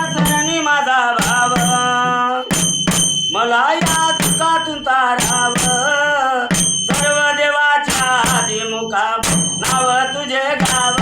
जणनी माझा भाव. मला या दुःखातून ताराव. सर्व देवाच्या आधी मुखाव नाव तुझे गाव.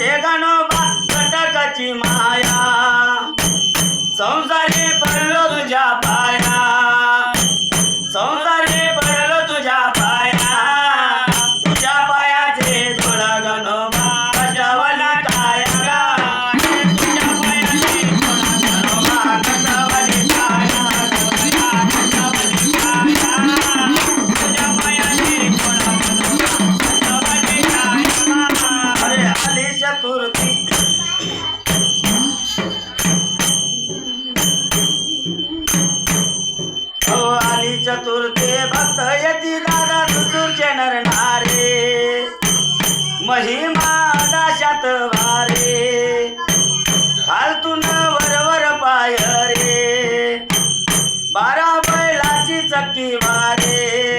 చేయగను బట్టకచి మాయా. సంసార काली चतुर्थे भक्त येती दादा चतुरचे नरणारे महिमा दाशात वारे. फालतून वरवर पाय रे बारा बैलाची चक्की वारे